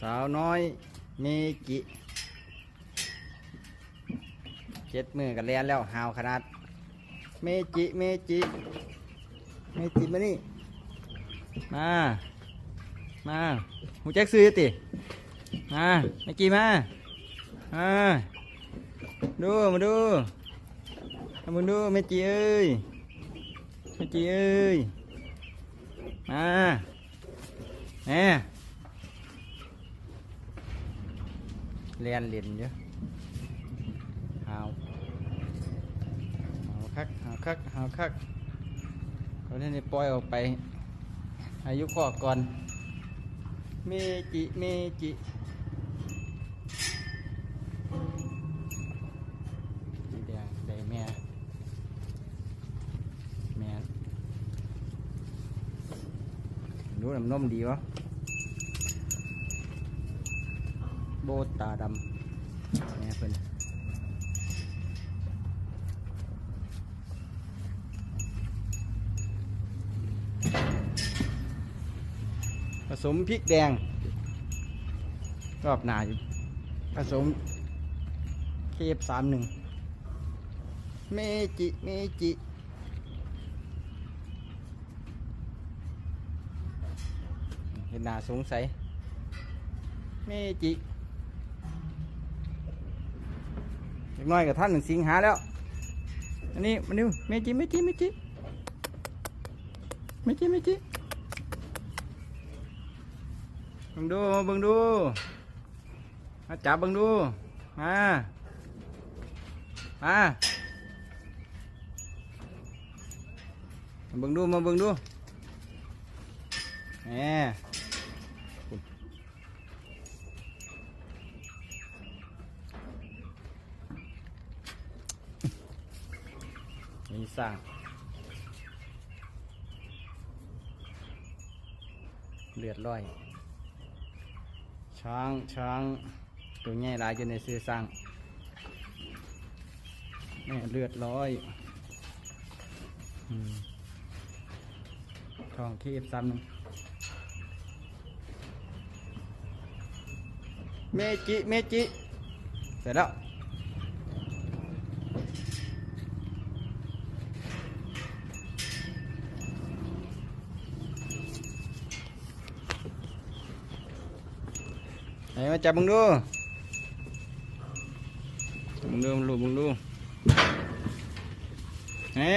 สาวน้อยเมจิเจ็ดมือกันแล่นแล้วหาวขนาด เมจิเมจิเมจิมานี่มามาหูแจ็คซื้อติมาเมจิมามาดูมาดูมามึงดูเมจิเอ้ยเมจิเอ้ยมาแหน่ เรียนเรียนเยอะหาวหาวคักหาวคักหาวคักเขาเล่นในปล่อยออกไป อายุขอก่อนเมจิเมจิสีแดงได้แม่แม่ดูน้ำนมดีวะ โบตาดำแม่เพิ่นผสมพริกแดง รอบหนาอยู่ผสมเคฟสามหนึ่งเมจิเมจิเห็นหนาสงสัยเมจิ เล็กน้อยกับท่านหนึ่งสิงหาแล้ว อันนี้มันดูเมจิเมจิเมจิเมจิเมจิเบังดูเบังดูมาจับเบังดู มา มาเบังดู มาเบังดูแหม มีสร้างเลือดร้อย ช้างช้างตัวใหญ่หลายจนในซื้อสร้างแม่เลือดร้อยอมทองที่เอฟซ้ำหนึ่งเมจิ เมจิ เสร็จแล้ว ไหนมาจับมึงดูมึงดูมึงดูมึงดูเฮ้